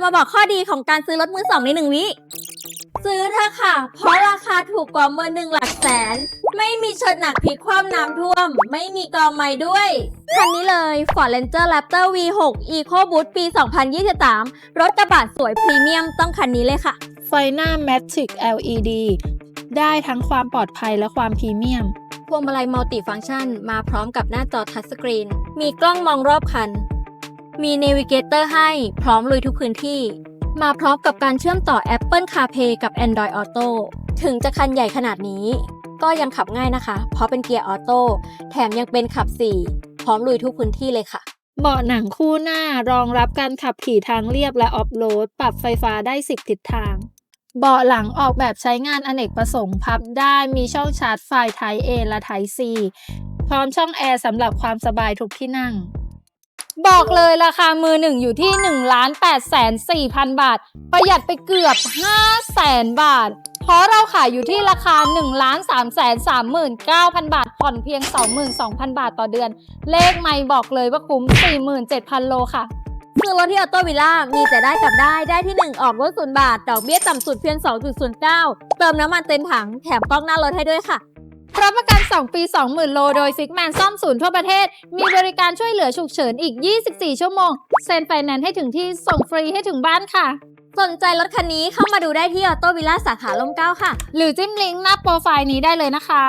จะมาบอกข้อดีของการซื้อรถมือสองในหนึ่งวิ ซื้อเถอะค่ะ เพราะราคาถูกกว่าเมื่อหนึ่งหลักแสน ไม่มีชนหนักพลิกคว่ำน้ำท่วม ไม่มีกองไม้ด้วย คันนี้เลย Ford Ranger Raptor V6 EcoBoost ปี 2023 รถกระบะสวยพรีเมียมต้องคันนี้เลยค่ะ ไฟหน้า Matrix LED ได้ทั้งความปลอดภัยและความพรีเมียม พวงมาลัยมัลติฟัง c t ชัน มาพร้อมกับหน้าจอทัชสกรีน มีกล้องมองรอบคัน มีเนวิเกเตอร์ให้พร้อมลุยทุกพื้นที่ มาพร้อมกับการเชื่อมต่อ Apple CarPlay กับ Android Auto ถึงจะคันใหญ่ขนาดนี้ ก็ยังขับง่ายนะคะ เพราะเป็นเกียร์ออโต้แถมยังเป็นขับ 4 พร้อมลุยทุกพื้นที่เลยค่ะเบาะหนังคู่หน้ารองรับการขับขี่ทางเรียบและออฟโรด ปรับไฟฟ้าได้ 10 ทิศทาง เบาะหลังออกแบบใช้งานอเนกประสงค์พับได้มีช่องชาร์จไฟ Type A และ Type C พร้อมช่องแอร์สำหรับความสบายทุกที่นั่ง บอกเลยราคามือหนึ่งอยู่ที่1ล้าน8แสน4พันบาท ประหยัดไปเกือบ5แสนบาท เพราะเราขายอยู่ที่ราคา1ล้าน3แสน39,000บาท ผ่อนเพียง 22,000 บาทต่อเดือน เลขไม่บอกเลยว่าคุ้ม 47,000 โลค่ะ ซื้อรถที่ออโต้วิลล่ามีแต่ได้กับได้ได้ที่ 1 ออกรถศูนย์บาท ดอกเบี้ยต่ำสุดเพียง 2.09 เติมน้ำมันเต็มถังแถมกล้องหน้ารถให้ด้วยค่ะ รับประกัน 2 ปี 20,000 โล โดยฟิกแมนซ่อมศูนย์ทั่วประเทศ มีบริการช่วยเหลือฉุกเฉินอีก 24 ชั่วโมง เซ็นไฟแนนซ์ให้ถึงที่ ส่งฟรีให้ถึงบ้านค่ะ สนใจรถคันนี้เข้ามาดูได้ที่ออโต้วิลล่าสาขาลมเกล้าค่ะ หรือจิ้มลิงก์หน้าโปรไฟล์นี้ได้เลยนะคะ